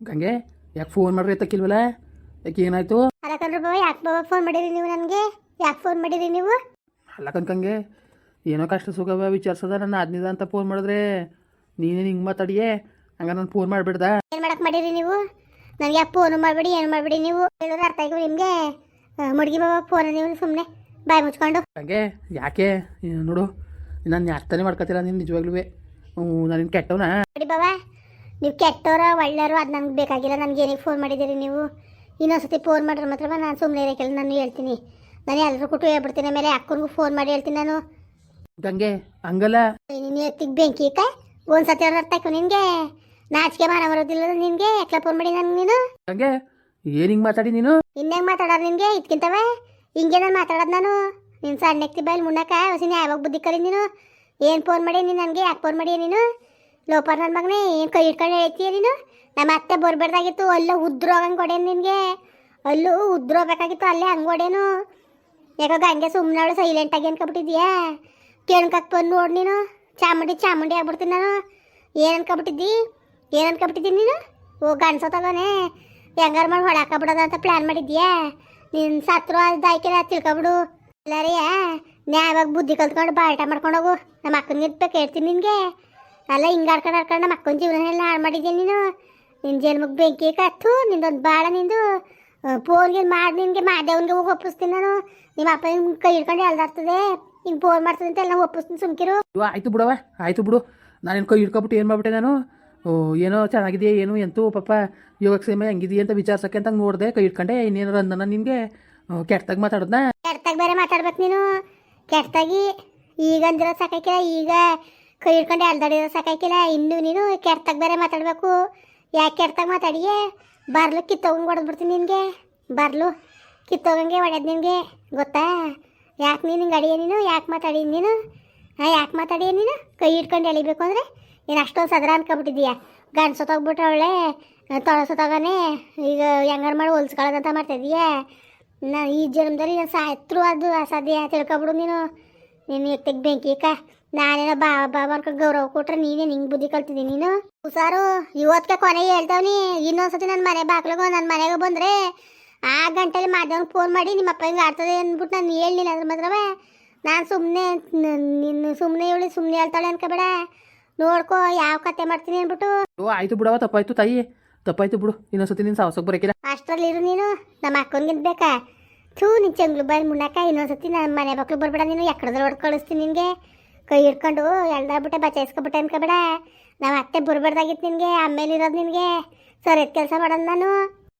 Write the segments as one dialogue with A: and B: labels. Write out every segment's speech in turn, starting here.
A: ಗಂಗೆ ಯಾಕೆ ಫೋನ್ ಮಾಡ್ರಿ ಎತ್ತಕ್ಕಿಲ್ವಲ್ಲ ಯಾಕೆ ಏನಾಯ್ತು?
B: ಅಲ್ಲ ಕಣ್ರಿ ಬಾಬಾ ಯಾಕೆ ಬಾಬಾ ಫೋನ್ ಮಾಡಿರಿ ನೀವು ನನಗೆ? ಯಾಕೆ ಫೋನ್ ಮಾಡಿರಿ ನೀವು?
A: ಅಲ್ಲ ಕನ್ಕಂಗೆ ಏನೋ ಕಷ್ಟ ಸುಖವ ವಿಚಾರಿಸದ ನನ್ನ ಆದ್ನಿದ ಅಂತ ಫೋನ್ ಮಾಡಿದ್ರೆ. ನೀನೇ ಹಿಂಗೆ ಮಾತಾಡಿಯೇ? ಹಂಗ ನಾನು ಫೋನ್ ಮಾಡಿಬಿಡ್ದ?
B: ಏನು ಮಾಡಕ್ಕೆ ಮಾಡಿರಿ ನೀವು? ನನಗೆ ಯಾಕೆ ಫೋನು ಮಾಡಬೇಡಿ ಏನು ಮಾಡಬೇಡಿ ನೀವು? ಹೇಳೋದು ಅರ್ಥ ಆಯ್ತು ನಿಮಗೆ. ಮುಡುಗಿ ಬಾಬಾ ಫೋನ್ ನೀವು ಸುಮ್ಮನೆ ಬಾಯಿ ಮುಚ್ಕೊಂಡು.
A: ಹಂಗೆ ಯಾಕೆ? ನೋಡು ನಾನು ಅರ್ಥನೇ ಮಾಡ್ಕೊತೀರ ನೀನು ನಿಜವಾಗ್ಲೂ ನಾನು ಕೆಟ್ಟವನಾ?
B: ನೋಡಿ ಬಾಬಾ ನೀವು ಕೆಟ್ಟವರ ಒಳ್ಳೆಯವರು ಅದು ನನಗೆ ಬೇಕಾಗಿಲ್ಲ ನನಗೆ ಏನಿಗೆ ಫೋನ್ ಮಾಡಿದ್ದೀರಿ ನೀವು? ಇನ್ನೊಂದ್ಸತಿ ಫೋನ್ ಮಾಡಿದ್ರೆ ಮಾತ್ರ ನಾನು ಸುಮ್ಮನೆ ಇರೋಕ್ಕಿಲ್ಲ ನಾನು ಹೇಳ್ತೀನಿ. ನಾನು ಎಲ್ಲರೂ ಕೊಟ್ಟು ಹೇಳ್ಬಿಡ್ತೀನಿ ಆಮೇಲೆ ಅಕ್ಕನಿಗೂ ಫೋನ್ ಮಾಡಿ ಹೇಳ್ತೀನಿ ನಾನು.
A: ಗಂಗೆ ಹಂಗಲ್ಲ
B: ನೀನು ಎತ್ತಿಗೆ ಬೆಂಕಿ ಇಕ್ಕ ಒಂದ್ಸತಿ ನಿನಗೆ? ನಾಚಿಕೆ ಮಾನ ಬರೋದಿಲ್ಲ ನಿನಗೆ ಎಕ್ಲ ಫೋನ್ ಮಾಡಿ ನನಗೆ ನೀನು?
A: ಗಂಗೆ ಏನು ಹಿಂಗೆ ಮಾತಾಡಿ ನೀನು?
B: ಇನ್ನೇಂಗೆ ಮಾತಾಡೋದು ನಿನಗೆ? ಇದ್ಕಿಂತವೆ? ಹಿಂಗೆ ನಾನು ಮಾತಾಡೋದು ನಾನು? ನಿನ್ನ ಸಣ್ಣ ಎಕ್ತಿ ಬಾಯಲ್ಲಿ ಮುನ್ನಕ ಹೊಸಿನ ಯಾವಾಗ ಬುದ್ಧಿ ಕಲಿ ನೀನು? ಏನು ಫೋನ್ ಮಾಡಿ ನೀನು ನನಗೆ ಯಾಕೆ ಫೋನ್ ಮಾಡಿ ನೀನು? ಲೋಪರ್ ನನ್ನ ಮಗನೇ, ಏನು ಕೈ ಇಟ್ಕೊಂಡು ಹೇಳ್ತೀಯ ನೀನು? ನಮ್ಮ ಅತ್ತೆ ಬರ್ಬಾರ್ದಾಗಿತ್ತು ಅಲ್ಲ ಉದ್ರ ಹಂಗೆ ಹೊಡೇನು ನಿನಗೆ. ಅಲ್ಲೂ ಉದ್ರು ಹೋಗ್ಬೇಕಾಗಿತ್ತು ಅಲ್ಲೇ ಹಂಗೆ ಹೊಡೇನು ಯಾಕಾಗ ಹಂಗೆ ಸುಮ್ಮನೆ ಸೈಲೆಂಟ್ ಸೈಲೆಂಟಾಗಿ ಅನ್ಕೊಬಿಟ್ಟಿದ್ಯಾ ಕೇಳ್ಕಕ್ಕೆ ಬಂದು ನೋಡಿ ನೀನು. ಚಾಮುಂಡಿ ಚಾಮುಂಡಿ ಆಗ್ಬಿಡ್ತೀನಿ ನಾನು. ಏನು ಅನ್ಕೊಬಿಟ್ಟಿದ್ದಿ ಏನು ಅನ್ಕೊಬಿಟ್ಟಿದ್ದೀನಿ ನೀನು? ಓ ಗಂಡ್ಸ ಹೆಂಗಾರ ಮಾಡಿ ಹೊಡಾಕಬಿಡೋದು ಅಂತ ಪ್ಲ್ಯಾನ್ ಮಾಡಿದ್ಯಾ? ನಿನ್ನ ಸತ್ರು ಅದಾಯ್ಕಿಲ್ಲ ತಿಳ್ಕೊಬಿಡು. ಎಲ್ಲಾರಿಯ ನ್ಯಾಯವಾಗಿ ಬುದ್ಧಿ ಕಲ್ತ್ಕೊಂಡು ಬಾಲ್ಟ ಮಾಡ್ಕೊಂಡು ಹೋಗು. ನಮ್ಮ ಅಕ್ಕನಿಗೆ ಕೇಳ್ತೀನಿ ನಿನಗೆ. ಅಲ್ಲ ಹಿಂಗೆ ಆಡ್ಕೊಂಡು ಆಡ್ಕೊಂಡು ನಮ್ಮ ಅಕ್ಕನ ಜೀವನ ಎಲ್ಲ ಹಾಳು ಮಾಡಿದ್ದೀನಿ ನೀನು? ನಿನ್ನ ಜನ್ಮಕ್ಕೆ ಬೆಂಕಿ ಕತ್ತು ನಿಂದೊಂದು ಬಾಳ ನಿಂದು ಫೋನ್ಗೆ ಮಾಡಿ ನಿನಗೆ ಮಾದೇವನ್ಗೆ ಹೋಗಿ ಒಪ್ಪಿಸ್ತೀನಿ ನಾನು. ನಿಮ್ಮ ಅಪ್ಪ ನಿನ್ ಕೈ ಹಿಡ್ಕೊಂಡು ಎಳ್ದಾಡ್ತದೆ ಹಿಂಗೆ ಫೋನ್ ಮಾಡ್ತದೆ ಅಂತ ಎಲ್ಲ ಒಪ್ಪಿಸ್ತೀನಿ ಸುಮ್ಕಿರು.
A: ಇವ ಆಯ್ತು ಬಿಡವ ಆಯ್ತು ಬಿಡು. ನಾನು ಕೈ ಹಿಡ್ಕೊಬಿಟ್ಟು ಏನು ಮಾಡ್ಬಿಟ್ಟೆ ನಾನು? ಓ ಏನೋ ಚೆನ್ನಾಗಿದೆಯಾ ಏನು ಎಂತೂ ಪಾಪ ಯೋಗಕ್ಷೇಮ ಹೆಂಗಿದೆಯಾ ಅಂತ ವಿಚಾರಿಸಕ್ಕೆ ಅಂತ ನೋಡಿದೆ ಕೈ ಹಿಡ್ಕೊಂಡೆ ಇನ್ನೇನಾರು ಅಂದನ ನಿನಗೆ. ಕೆಟ್ಟದಾಗ ಮಾತಾಡೋದ್ನ?
B: ಕೆಟ್ಟದಾಗ ಬೇರೆ ಮಾತಾಡ್ಬೇಕು ನೀನು. ಕೆಟ್ಟಾಗಿ ಈಗ ಅಂದಿರೋ ಸಾಕಾಕಿಲ್ಲ ಈಗ ಕೈ ಹಿಡ್ಕೊಂಡು ಅಲ್ದಾಡಿರೋ ಸಾಕಾಯ್ಕಿಲ್ಲ. ಇನ್ನು ನೀನು ಕೆರ್ತಾಗ ಬೇರೆ ಮಾತಾಡಬೇಕು. ಯಾಕೆ ಕೆರ್ತಾಗ ಮಾತಾಡಿಯೇ? ಬರ್ಲು ಕಿತ್ತೋಗಂಗೆ ಹೊಡೆದ್ಬಿಡ್ತೀನಿ ನಿನಗೆ. ಬರ್ಲು ಕಿತ್ತೋಗಂಗೆ ಹೊಡೆದ್ ನಿನಗೆ. ಗೊತ್ತಾ? ಯಾಕೆ ನೀನು ಹಿಂಗೆ ಅಡಿಯ ನೀನು? ಯಾಕೆ ಮಾತಾಡಿ ನೀನು? ಹಾಂ ಯಾಕೆ ಮಾತಾಡಿಯ ನೀನು? ಕೈ ಹಿಡ್ಕೊಂಡು ಎಳಿಬೇಕು ಅಂದರೆ ನೀನು ಅಷ್ಟೊಂದು ಸದರ ಅನ್ಕೊಬಿಟ್ಟಿದ್ದೀಯ ಗಂಡ್ಸೊತ್ತೋಗ್ಬಿಟ್ರೆ ಅವಳೆ ತಗೊನೆ ಈಗ ಹೆಂಗಾರು ಮಾಡಿ ಹೊಲ್ಸ್ಕೊಳ್ಳೋದಂತ ಮಾಡ್ತಿದ್ದೀಯಾ ನಾ ಈ ಜನ್ಮದಲ್ಲಿ ನಾನು ಸಾಯ್ತ್ರು ಅದು ಅಸಾಧ್ಯ. ತಿಳ್ಕೊಬಿಡು ನೀನು. ನೀನು ಎತ್ತಿಗೆ ಬೆಂಕಿ ಕ ನಾನೇನೋ ಬಾವ ಬಾವ ಅನ್ಕೊ ಗೌರವ ಕೊಟ್ರೆ ನೀನೇ ನಿಂಗೆ ಬುದ್ಧಿ ಕಲ್ತಿದ್ದೀನಿ. ನೀನು ಹುಷಾರು ಇವತ್ತಿಗೆ ಕೊನೆಗೆ ಹೇಳ್ತಾವ್ನಿ ಇನ್ನೊಂದ್ಸತಿ ನನ್ನ ಮನೆ ಬಾಕ್ಲಗ ನನ್ನ ಮನೆಗೆ ಬಂದ್ರೆ ಆ ಗಂಟೆಲಿ ಮಾಧ್ಯಮಕ್ಕೆ ಫೋನ್ ಮಾಡಿ ನಿಮ್ಮ ಅಪ್ಪ ಹಿಂಗೆ ಆಡ್ತದೆ ಅಂದ್ಬಿಟ್ಟು ನಾನು ಹೇಳಿಲ್ಲ ಅದ್ರ ಮಾತ್ರವೇ. ನಾನು ಸುಮ್ಮನೆ ನಿನ್ನ ಸುಮ್ಮನೆ ಹೇಳಿ ಸುಮ್ಮನೆ ಹೇಳ್ತಾಳೆ ಅನ್ಕೋಬೇಡ. ನೋಡ್ಕೋ ಯಾವ ಕತೆ ಮಾಡ್ತೀನಿ ಅಂದ್ಬಿಟ್ಟು.
A: ಆಯ್ತು ಬಿಡವ ತಪ್ಪಾಯ್ತು ತಾಯಿ. ತಪ್ಪಾಯ್ತು ಬಿಡು ಇನ್ನೊಂದ್ಸತಿ ನೀನು ಸಾವಸಕ್ಕೆ ಬರೋಕಿಲ್ಲ.
B: ಅಷ್ಟರಲ್ಲಿ ಇರು ನೀನು ನಮ್ಮ ಅಕ್ಕನಿಗೆ ಬೇಕಾ ಥೂ ನಿನ್ ಚಂಗ್ಳು ಬಾಯಿ ಮುನ್ನಕ ಇನ್ನೊಂದ್ಸತಿ ನನ್ನ ಮನೆ ಮಕ್ಳು ಬರ್ಬೇಡ ನೀನು ಎಕ್ಕಡದಲ್ಲಿ ಹೊಡ್ಕೊಳಿಸ್ತೀನಿ ಕಳಿಸ್ತೀನಿ ನಿನಗೆ. ಕೈ ಹಿಡ್ಕೊಂಡು ಎಳ್ದಾಗ್ಬಿಟ್ಟೆ ಬಚಾಯಿಸ್ಕೊಬಿಟ್ಟೆ ಅನ್ಕೋಬೇಡ. ನಾವು ಅತ್ತೆ ಬರ್ಬಾರ್ದಾಗಿತ್ತು ನಿನಗೆ ಆಮೇಲೆ ಇರೋದು ನಿನಗೆ. ಸರಿ ಕೆಲಸ ಮಾಡೋದು ನಾನು.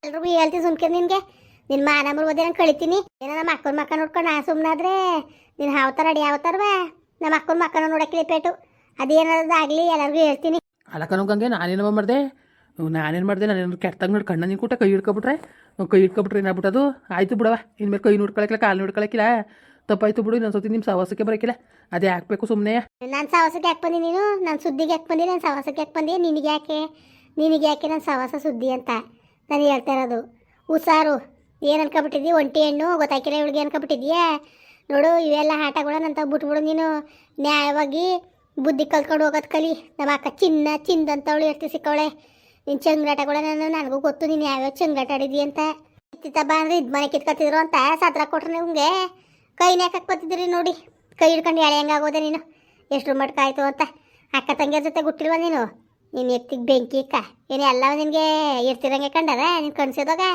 B: ಎಲ್ರಿಗೂ ಹೇಳ್ತೀನಿ ಸುಮ್ಕೆ ನಿನಗೆ. ನಿನ್ನ ಮಾನ ಓದಿ ನಾನು ಕಳಿತೀನಿ. ಏನೋ ನಮ್ಮ ಅಕ್ಕನ ಮಕ್ಕ ನೋಡ್ಕೊಂಡು ನಾ ಸುಮ್ಮನಾದ್ರೆ ನೀನು ಹಾವತಾರ ಅಡಿ ಯಾವತ್ತಾರವೆ ನಮ್ಮ ಅಕ್ಕನ ಮಕ್ಕನ ನೋಡಕ್ಕಿಲ್ಲ ಪೇಟು ಆಗಲಿ ಎಲ್ಲರಿಗೂ ಹೇಳ್ತೀನಿ.
A: ಅಲ್ಲ ಕಣೋ ಗಂಗೆ ನಾನೇನವ ಮಾಡಿದೆ? ನಾನೇನು ಮಾಡಿದೆ? ನಾನೇನು ಕೆಟ್ಟದಾಗ ನೋಡಿ ಕಣ್ಣ ನೀನು ಕೂಟ ಕೈ ಹಿಡ್ಕೊಬಿಟ್ರೆ. ಕೈ ಹಿಡ್ಕೊಬಿಟ್ರೆ ಏನಾಗ್ಬಿಟ್ಟದು? ಆಯ್ತು ಬಿಡವ ಇನ್ಮೇಲೆ ಕೈ ನೋಡ್ಕೊಳಕ್ಕಿಲ್ಲ ಕಾಲು ನೋಡ್ಕೊಳಕಿಲ್ಲ. ತಪ್ಪಾಯ್ತು ಬಿಡು ಇನ್ನೊಂದ್ಸತಿ ನಿಮ್ಮ ಸಾವಾಸಕ್ಕೆ ಬರಕಿಲ್ಲ. ಅದೇ ಹಾಕ್ಬೇಕು ಸುಮ್ಮನೆ
B: ನಾನು ಸಹವಾಸಕ್ಕೆ ಯಾಕೆ ಬಂದಿ ನೀನು? ನಾನು ಸುದ್ದಿಗೆ ಯಾಕೆ ಬಂದಿ? ನಾನು ಸಹವಾಸಕ್ಕೆ ಯಾಕೆ ಬಂದಿ? ನಿನಗೆ ಯಾಕೆ? ನಿನಗೆ ಯಾಕೆ ನನ್ನ ಸಹವಾಸ ಸುದ್ದಿ ಅಂತ ನಾನು ಹೇಳ್ತಾ ಇರೋದು. ಹುಷಾರು. ಏನು ಅನ್ಕೊಬಿಟ್ಟಿದ್ದಿ? ಒಂಟಿ ಹೆಣ್ಣು ಗೊತ್ತಾಕಿಲ್ಲ ಇವಳಿಗೆ ಅನ್ಕೊಬಿಟ್ಟಿದ್ಯಾ ನೋಡು, ಇವೆಲ್ಲ ಆಟಗಳು ನಂತ ಬಿಟ್ಬಿಡು ನೀನು. ನ್ಯಾಯವಾಗಿ ಬುದ್ಧಿ ಕಲ್ತ್ಕೊಂಡು ಹೋಗೋದ್ ಕಲಿ. ನಮ್ಮ ಅಕ್ಕ ಚಿನ್ನ ಚಿಂದಂತವಳು ಇರ್ತಿ ಸಿಕ್ಕವಳೆ. ನಿನ್ನ ಚಂಗಾಟಗಳ ನಾನು ನನಗೂ ಗೊತ್ತು. ನೀನು ಯಾವ್ಯಾವ ಚಂಗಾಟ ಆಡಿದಿ ಅಂತ. ಕಿತ್ತಿತ್ತ ಬಾ ಅಂದ್ರೆ ಇದು ಮನೆ ಕಿತ್ಕೊತಿದ್ರು ಅಂತ ಸತ್ರ ಕೊಟ್ರು ನಿಮ್ಗೆ. ಕೈನ ಯಾಕೆ ಬತ್ತಿದ್ರಿ ನೋಡಿ? ಕೈ ಹಿಡ್ಕೊಂಡು ಎಳೆ ಹೆಂಗಾಗೋದೆ ನೀನು? ಎಷ್ಟು ಮಟ್ಕ ಆಯ್ತು ಅಂತ? ಅಕ್ಕ ತಂಗಿಯರ ಜೊತೆ ಗುಟ್ಟಿಲ್ವ ನೀನು? ನೀನು ಎತ್ತಿಗೆ ಬೆಂಕಿ ಇಕ್ಕ ಏನು ಎಲ್ಲ ನಿನಗೆ ಇರ್ತಿರಂಗೆ ಕಂಡದ ನೀನು ಕಣ್ಸಿದೋಗ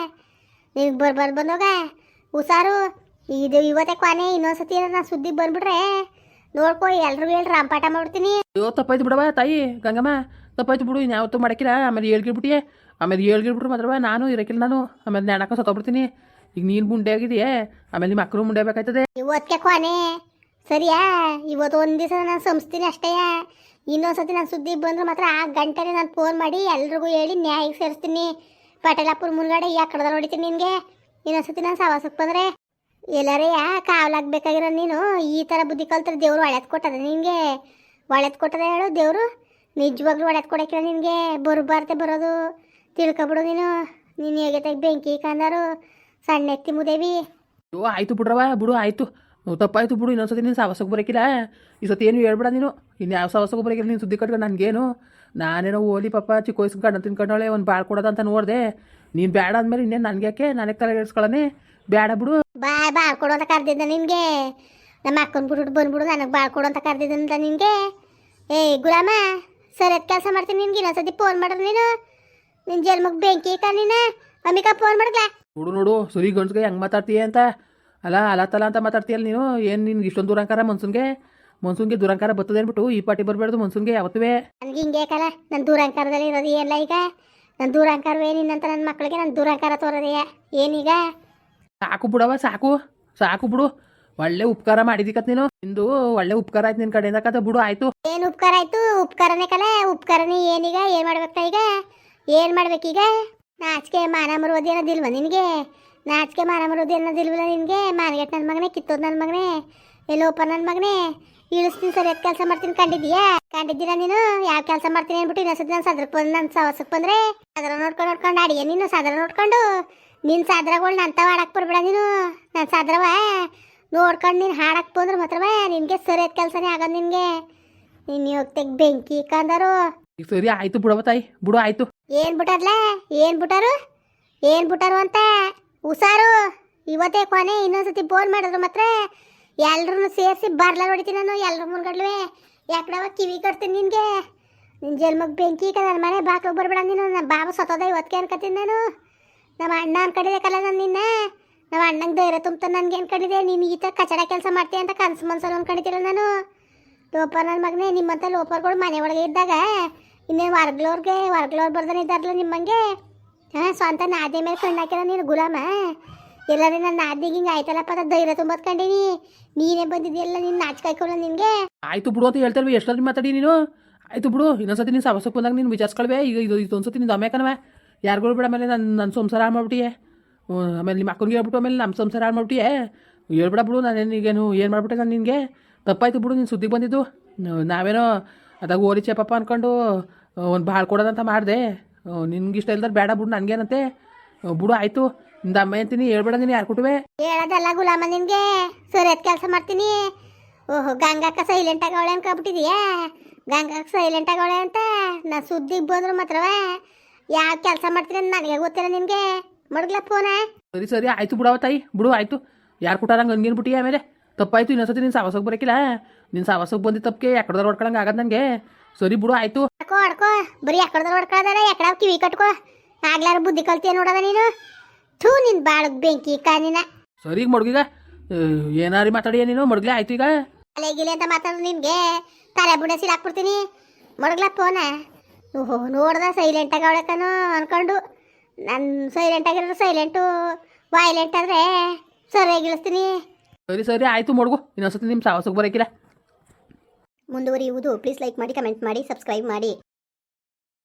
B: ನಿನಗೆ ಬರ್ ಬಂದೋಗ? ಹುಷಾರು? ಇದು ಇವತ್ತೇ ಕೊನೆ ಇನ್ನೊಂದ್ಸತಿ ನಾನು ಸುದ್ದಿಗೆ ಬಂದ್ಬಿಟ್ರೆ ನೋಡ್ಕೊ, ಎಲ್ರಿಗೂ ಹೇಳಿ ರಾಮಪಾಠ ಮಾಡ್ತೀನಿ
A: ಅಯ್ಯೋ, ತಪ್ಪಾಯ್ತು ಬಿಡವ ತಾಯಿ, ಗಂಗಮ್ಮ. ತಪ್ಪಾಯ್ತು ಬಿಡು, ಇನ್ಯಾವತ್ತು ಮಡಕಿರ ಆಮೇಲೆ ಹೇಳ್ಗಿರ್ಬಿಟ್ಟಿಯೇ ಆಮೇಲೆ ಹೇಳ್ಗಿರ್ಬಿಟ್ರು ಮಾತ್ರವ, ನಾನು ಇರಕಿಲ್ಲ ನಾನು. ಆಮೇಲೆ ನೆಣಕ ಸತ್ತೋಗ್ಬಿಡ್ತೀನಿ. ಈಗ ನೀನು ಮುಂಡೆ ಆಗಿದೆಯೇ? ಆಮೇಲೆ ನಿಮ್ಮ ಮಕ್ಕಳು ಮುಂಡೆ ಬೇಕಾಯ್ತದೆ
B: ಇವತ್ತಿಗೆ ಕೊನೆ ಸರಿಯಾ? ಇವತ್ತು ಒಂದ್ ದಿವಸ ನಾನು ಸಂಸ್ತೀನಿ ಅಷ್ಟೇ. ಇನ್ನೊಂದ್ಸತಿ ನಾನು ಸುದ್ದಿ ಬಂದ್ರೆ ಮಾತ್ರ ಆ ಗಂಟೆನೇ ನಾನು ಫೋನ್ ಮಾಡಿ ಎಲ್ರಿಗೂ ಹೇಳಿ ನ್ಯಾಯಕ್ಕೆ ಸೇರಿಸ್ತೀನಿ. ಪಟೇಲಾಪುರ ಮುನ್ಗಡೆ ಯಾ ಕಡದ ಹೊಡಿತೀನಿ ನಿನಗೆ. ಇನ್ನೊಂದ್ಸತಿ ನಾನು ಸವಾಸಕ್ಕೆ ಬಂದರೆ ಎಲ್ಲರೇ ಕಾವಲಾಗಬೇಕಾಗಿರೋ ನೀನು? ಈ ಥರ ಬುದ್ಧಿ ಕಲ್ತ್ರೆ ದೇವ್ರು ಒಳ್ಳೆದು ಕೊಟ್ಟದ ನಿನಗೆ? ಒಳ್ಳೆದು ಕೊಟ್ಟದ ಹೇಳು ದೇವರು? ನಿಜವಾಗ್ಲೂ ಒಳ್ಳೆದು ಕೊಡೋಕ್ಕಿಲ್ಲ ನಿನಗೆ. ಬರಬಾರ್ದೆ ಬರೋದು. ತಿಳ್ಕೊಬಿಡು ನೀನು. ನೀನು ಹೇಗೆ ತೆಗೆ ಬೆಂಕಿ ಕಂದಾರು? ಸಣ್ಣ ಎತ್ತಿ ಮುದೇವಿ.
A: ಓ ಆಯ್ತು ಬಿಡ್ರವ ಬಿಡು ಆಯ್ತು. ತಪ್ಪಾಯ್ತು ಬಿಡು ಇನ್ನೊಂದ್ಸತಿ ನೀನು ಸಾವಸಕ್ಕೆ ಬರೋಕಿಲ್ಲ. ಈ ಸತಿ ಏನು ಹೇಳ್ಬೇಡ ನೀನು. ಇನ್ನು ಯಾವ ಸಾವಸಕ್ಕೆ ಬರೋಕಿಲ್ಲ ನೀನು ಸುದ್ದಿ ಕಟ್ಕೊಂಡು ನನಗೇನು. ನಾನೇನೋ ಓಲಿ ಪಾಪ ಚಿಕ್ಕ ವಯಸ್ಸು ಗಂಡ ತಿನ್ಕೊಂಡವಳೆ ಒಂದು ಬಾಳ್ ಕೊಡೋದ ಅಂತ ನೋಡಿದೆ. ನೀನು ಬೇಡ ಅಂದ್ಮೇಲೆ ಇನ್ನೇನು ನನಗೆ ಯಾಕೆ? ನನಗೆ ತಲೆ ಇಡ್ಸ್ಕೊಳನೆ ಬೇಡ ಬಿಡು.
B: ಬಾಯ್ ಬಾಳ್ ಕೊಡು ಅಂತ ಕರ್ದಿದ್ದ ನಿನ್ಗೆ ನಮ್ಮ ಅಕ್ಕನ ಬಿಟ್ಬಿಟ್ಟು ಬಂದ್ಬಿಡು ನನಗೆ ಬಾಳ್ ಕೊಡು ಅಂತ ಕರ್ದಿದ್ದಂತ ನಿನ್ಗೆ ಏ ಗುಲಾಮ ಸರಿಯಾದ ಕೆಲಸ ಮಾಡ್ತೀನಿ ನಿನ್ಗೆ. ಇನ್ನೊಂದ್ಸತಿ ಫೋನ್ ಮಾಡ್ರಿ ನೀನು. ನಿನ್ನ ಜನ್ಮಕ್ಕೆ ಬೆಂಕಿ ನೀನು. ಅಮ್ಮಿಕ ಫೋನ್ ಮಾಡ್ಲಾ
A: ನೋಡು ನೋಡು ಸುರಿ ಗಂಡ್ಸ್ಗೆ ಹೆಂಗ್ ಮಾತಾಡ್ತೀಯ ಅಂತ? ಅಲ್ಲ ಅಲತ್ತಲ್ಲ ತಲ ಅಂತ ಮಾತಾಡ್ತೀಯಲ್ಲ ನೀನು? ಏನು ನಿನ್ಗೆ ಇಷ್ಟೊಂದು ದುರಂಕಾರ ಮನ್ಸೂನ್ಗೆ? ಮನ್ಸೂನ್ಗೆ ದುರಂಕಾರ ಬರ್ತದೆ ಅಂದ್ಬಿಟ್ಟು ಈ ಪಾರ್ಟಿ ಬರ್ಬಾರ್ದು ಮನ್ಸೂನ್ಗೆ ಯಾವತ್ತುವೆ?
B: ನನ್ಗೆ ಹಿಂಗೆ ಕಲ ನನ್ನ ದೂರಂಕಾರದಲ್ಲಿ ಇರೋದು ಎಲ್ಲ ಈಗ? ನನ್ನ ದೂರಂಕಾರವೇ ನಿನ್ನಂತ ನನ್ನ ಮಕ್ಕಳಿಗೆ ನನ್ನ ದೂರಂಕಾರ ತೋರದೆಯ? ಏನೀಗ?
A: ಸಾಕು ಬಿಡವ ಸಾಕು. ಸಾಕು ಬಿಡು. ಒಳ್ಳೆ ಉಪಕಾರ ಮಾಡಿದಿಕತ್ ನೀನು. ನಿಂದು ಒಳ್ಳೆ ಉಪಕಾರ ಆಯ್ತು ನಿನ್ ಕಡೆಯಿಂದ ಕತೆ ಬಿಡು ಆಯ್ತು.
B: ಏನು ಉಪಕಾರ ಆಯ್ತು? ಉಪಕಾರನೇ ಕಲ? ಉಪಕಾರನೇ ಏನೀಗ? ಏನು ಮಾಡ್ಬೇಕ ಈಗ? ಏನು ಮಾಡ್ಬೇಕೀಗ? ನಾಚಿಕೆ ಮಾನ ಮರುವುದಿ ಅನ್ನೋದಿಲ್ವ ನಿನಗೆ? ನಾಚಿಕೆ ಮಾನ ಮರುವುದಿ ಅನ್ನೋದಿಲ್ವಲ್ಲ ನಿನಗೆ? ಮಾರ್ಗೆಟ್ ನನ್ನ ಮಗನೇ ಕಿತ್ತೋದ್ ನನ್ನ ಮಗನೇ ಎಲ್ಲೋಪ ನನ್ನ ಮಗನೇ, ಇಳಿಸ್ತೀನಿ ಸರಿಯಾದ ಕೆಲಸ ಮಾಡ್ತೀನಿ ಕಂಡಿದ್ದೀಯಾ? ಕಂಡಿದ್ದೀರಾ ನೀನು? ಯಾವ ಕೆಲಸ ಮಾಡ್ತೀನಿ ಅಂದ್ಬಿಟ್ಟು ಇನ್ನೊಂದ್ಸತಿ ನಾನು ಸದ್ರಕ್ಕೆ ಬಂದು ನನ್ನ ಸವಸಕ್ಕೆ ಬಂದ್ರೆ? ಸಾದ್ರ ನೋಡ್ಕೊಂಡು ನೋಡ್ಕೊಂಡು ಅಡಿಗೆ ನೀನು, ಸಾದ್ರ ನೋಡ್ಕೊಂಡು? ನಿನ್ನ ಸಾದ್ರಗಳು ನಂತ ಆಡಕ್ಕೆ ಬರ್ಬೇಡ ನೀನು. ನನ್ನ ಸಾದ್ರವ, ನೋಡ್ಕೊಂಡು ನೀನು ಹಾಡಕ್ಕೆ ಬಂದ್ರೆ ಮಾತ್ರವೇ ನಿನಗೆ ಸರಿಯಾದ ಕೆಲಸನೇ ಆಗೋದು ನಿನಗೆ. ನೀನು ಹೋಗ್ತೆಗ್ ಬೆಂಕಿ ಕಂದರು
A: ಈಗ ಸರಿ ಆಯ್ತು ಬಿಡವ ತಾಯಿ ಬಿಡು ಆಯ್ತು.
B: ಏನ್ ಬಿಟ್ಟಾರ್ಲ? ಏನ್ ಬಿಟ್ಟಾರು? ಏನ್ ಬಿಟ್ಟಾರು ಅಂತ? ಹುಷಾರು. ಇವತ್ತೇ ಕೊನೆ ಇನ್ನೊಂದ್ಸತಿ ಫೋನ್ ಮಾಡಿದ್ರು ಮಾತ್ರ. ಎಲ್ರೂ ಸೇರಿಸಿ ಬರ್ಲ ಹೊಡಿತೀನಿ ನಾನು ಎಲ್ರ ಮುನ್ಗಡ್ಲುವೆ ಯಾಕಡವ ಕಿವಿ ಕಟ್ತೀನಿ ನಿನ್ಗೆ? ನಿನ್ ಜನ್ಮಕ್ ಬೆಂಕಿ ಈಗ ನನ್ನ ಮನೆ ಬಾಕ್ಲು ಬರ್ಬೇಡ ನೀನು. ನಮ್ಮ ಬಾಬು ಸತ್ತೋದ ಇವತ್ತಿಗೆ ಅನ್ಕತೀನಿ ನಾನು. ನಮ್ಮ ಅಣ್ಣ ಅನ್ಕೊಂಡಿದೆ ಕಲ ನಾನು ನಿನ್ನ. ನಮ್ಮ ಅಣ್ಣಂಗೆ ಧೈರ್ಯ ತುಂಬ ನನ್ಗೆ ಅನ್ಕೊಂಡಿದೆ ನೀನು ಈ ಥರ ಕಚಡ ಕೆಲಸ ಮಾಡ್ತೀಯ ಅಂತ ಕನ್ಸು ಮನ್ಸಲ್ಲಿ ಅನ್ಕೊಂಡಿದ್ದಿಲ್ಲ ನಾನು. ಲೋಪ ನನ್ನ ಮಗನೇ ನಿಮ್ಮಂಥ ಲೋಪರ್ಗಳು ಮನೆ ಒಳಗೆ ಇದ್ದಾಗ ಇನ್ನೇನು ವರ್ಗ್ಲೋರ್ಗೆ ವರ್ಗ್ಲೋರ್ ಬರ್ದನ ಇದ್ದಾರಲ್ಲ ನಿಮ್ಮಂಗೆ? ಹಾಂ, ಸ್ವಂತ ನಾದಿ ಮೇಲೆ ಕಣ್ಣು ಹಾಕಿರ ನೀನು ಗುಲಾಮ. ಎಲ್ಲರೂ ನನ್ನ ನಾದಿಗೆ ಹಿಂಗೆ ಆಯ್ತಲ್ಲಪ್ಪ ಅಂತ ಧೈರ್ಯ ತುಂಬತ್ ಕಂಡೀನಿ. ನೀನೇ ಬಂದಿದ್ಯಲ್ಲ ನಿನ್ನ ನಾಚಿಕಾಯ್ಕೊಲ್ಲ ನಿನಗೆ?
A: ಆಯ್ತು ಬಿಡು ಅಂತ ಹೇಳ್ತಾರೆ ಎಷ್ಟೊತ್ತಿಗೆ ಮಾತಾಡಿ ನೀನು? ಆಯ್ತು ಬಿಡು, ಇನ್ನೊಂದ್ಸತಿ ನೀನು ಸಮಸ್ಯೆಗೆ ಬಂದಾಗ ನೀನು ವಿಚಾರಿಸ್ಕೊಳ್ವೆ, ಈಗ ಇದು ಇದೊಂದ್ಸತಿ ನಿಂದು ದಮ್ಮೆ ಕಣವೆ ಯಾರಿಗೂ ಬಿಡ ಆಮೇಲೆ ನನ್ನ ನನ್ನ ಸಂಸಾರ ಹಾಳು ಆಮೇಲೆ ನಿಮ್ಮ ಅಕ್ಕನಿಗೆ ಹೇಳ್ಬಿಟ್ಟು ಆಮೇಲೆ ನಮ್ಮ ಸಂಸಾರ ಹಾಳು ಮಾಡ್ಬಿಟ್ಟಿಯೆ. ಹೇಳ್ಬಿಡ ಬಿಡು, ನಾನೇನು ಈಗೇನು ಏನು ಮಾಡ್ಬಿಟ್ಟೆ ನಾನು ನಿನಗೆ? ತಪ್ಪಾಯ್ತು ಬಿಡು ನೀನು ಸುದ್ದಿಗೆ ಬಂದಿದ್ದು. ನಾವೇನೋ ಅದಾಗ ಓರಿ ಚೇಪಪ್ಪ ಅಂದ್ಕೊಂಡು ಒಂದು ಭಾಳ ಕೊಡೋದಂತ ಮಾಡಿದೆ. ನಿನ್ಗೆ ಇಷ್ಟ ಇಲ್ದಾರೆ ಬೇಡ ಬಿಡು ನನಗೇನಂತೆ. ಬಿಡು ಆಯಿತು. ನಿಂದ ಅಮ್ಮ ಅಂತೀನಿ ಹೇಳ್ಬೇಡ ನೀನು ಯಾರು ಕೊಟ್ಟುವೆ
B: ಹೇಳೋದಲ್ಲ ಗುಲಾಮ ನಿನಗೆ ಸರಿಯಾದ ಕೆಲಸ ಮಾಡ್ತೀನಿ. ಓಹೋ ಗಂಗಾಕ ಸೈಲೆಂಟ್ ಆಗವಳೆ ಅನ್ಕೊಬಿಟ್ಟಿದೀಯಾ ಗಂಗಾಕ ಸೈಲೆಂಟ್ ಆಗವಳೆ ಅಂತ ನಾ ಸುದ್ದಿಗೆ ಬಂದ್ರು ಮಾತ್ರವೇ. ಯಾವ ಕೆಲಸ ಮಾಡ್ತೀನಿ ಅಂತ ನನಗೆ ಗೊತ್ತಿಲ್ಲ ನಿನಗೆ. ಮಡಗ್ಲಾ ಫೋನ
A: ಸರಿ ಸರಿ ಆಯ್ತು ಬಿಡವ ತಾಯಿ. ಬಿಡು ಆಯಿತು. ಯಾರು ಕೊಟ್ಟಾರಂಗೆ ಹಂಗೇನು ಬಿಟ್ಟಿ ಆಮೇಲೆ? ತಪ್ಪಾಯ್ತು ಇನ್ನೊಂದ್ಸತಿ ನಿನ್ನ ಸಾವಾಸಕ್ಕೆ ಬರಕಿಲ್ಲ? ನಿನ್ನ ಸಾವಾಸಕ್ಕೆ ಬಂದಿ ತಪ್ಪಿಗೆ ಯಾಕಡ್ದಾರ ಹೊಡ್ಕೊಳಂಗೆ ಆಗದ್ ನನಗೆ ಸರಿ ಬಿಡು ಆಯ್ತು.
B: ಅಡ್ಕೋ ಅಡ್ಕೋ. ಬರೀ ಎಕಡ್ದ ಹೊಡ್ಕೊಳ್ದಾರ ಎಕಡ ಕಿವಿ ಕಟ್ಕೋ. ಆಗ್ಲಾರ ಬುದ್ಧಿ ಕಲ್ತಿಯ ನೋಡದ ನೀನು? ಥೂ ನಿನ್ನ ಬಾಳಗ್ ಬೆಂಕಿ ಕಾನಿನ
A: ಸರಿ ಮಡ್ಗೀಗ. ಏನಾರಿ ಮಾತಾಡಿಯ ನೀನು? ಮಡ್ಗ್ಲೆ ಆಯ್ತು ಈಗ?
B: ತಲೆ ಗಿಲೆ ಅಂತ ಮಾತಾಡೋದು ನಿನ್ಗೆ. ತಲೆ ಬುಡ ಸೀಲ್ ಹಾಕ್ಬಿಡ್ತೀನಿ. ಮಡ್ಗ್ಲ ಫೋನ ಓಹೋ ನೋಡ್ದ ಸೈಲೆಂಟ್ ಅವಳಕ್ಕನು ಅನ್ಕೊಂಡು. ನನ್ನ ಸೈಲೆಂಟ್ ಆಗಿರೋ ಸೈಲೆಂಟು ವೈಲೆಂಟ್ ಆದ್ರೆ ಸರಿಯಾಗಿ ಇಳಿಸ್ತೀನಿ.
A: ಸರಿ ಸರಿ, ಆಯ್ತು ಮಡ್ಗು. ಇನ್ನೊಂದ್ಸತಿ ನಿಮ್ಮ ಸಾಹಸಕ್ಕೆ ಬರೋಕಿಲ್ಲ
B: ಮುಂದುವರಿಯುವುದು ಪ್ಲೀಸ್ ಲೈಕ್ ಮಾಡಿ ಕಮೆಂಟ್ ಮಾಡಿ ಸಬ್ಸ್ಕ್ರೈಬ್ ಮಾಡಿ.